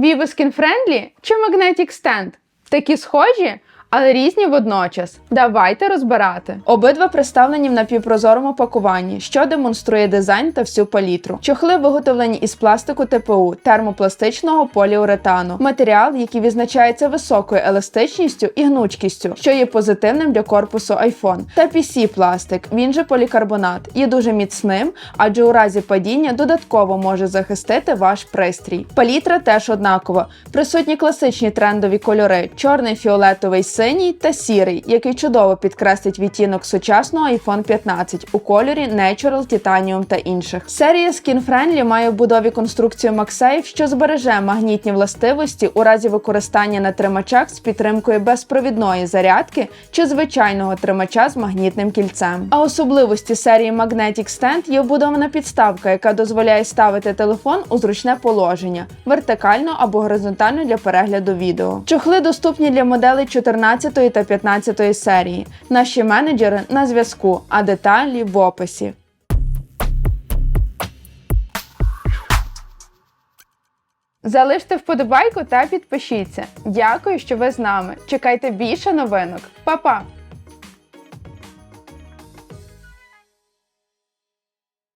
Vivo Skin Friendly чи Magnetic Stand? Такі схожі, але різні водночас. Давайте розбирати. Обидва представлені в напівпрозорому пакуванні, що демонструє дизайн та всю палітру. Чохли виготовлені із пластику ТПУ, термопластичного поліуретану, матеріал, який відзначається високою еластичністю і гнучкістю, що є позитивним для корпусу iPhone. Та PC пластик, він же полікарбонат, є дуже міцним, адже у разі падіння додатково може захистити ваш пристрій. Палітра теж однакова. Присутні класичні трендові кольори: чорний, фіолетовий, синій та сірий, який чудово підкреслить відтінок сучасного iPhone 15 у кольорі Natural, Titanium та інших. Серія Skin Friendly має в будові конструкцію MagSafe, що збереже магнітні властивості у разі використання на тримачах з підтримкою безпровідної зарядки чи звичайного тримача з магнітним кільцем. А особливості серії Magnetic Stand є вбудована підставка, яка дозволяє ставити телефон у зручне положення вертикально або горизонтально для перегляду відео. Чохли доступні для моделей 14 та 15 серії. Наші менеджери на зв'язку, а деталі в описі. Залиште вподобайку та підпишіться. Дякую, що ви з нами. Чекайте більше новинок. Па-па!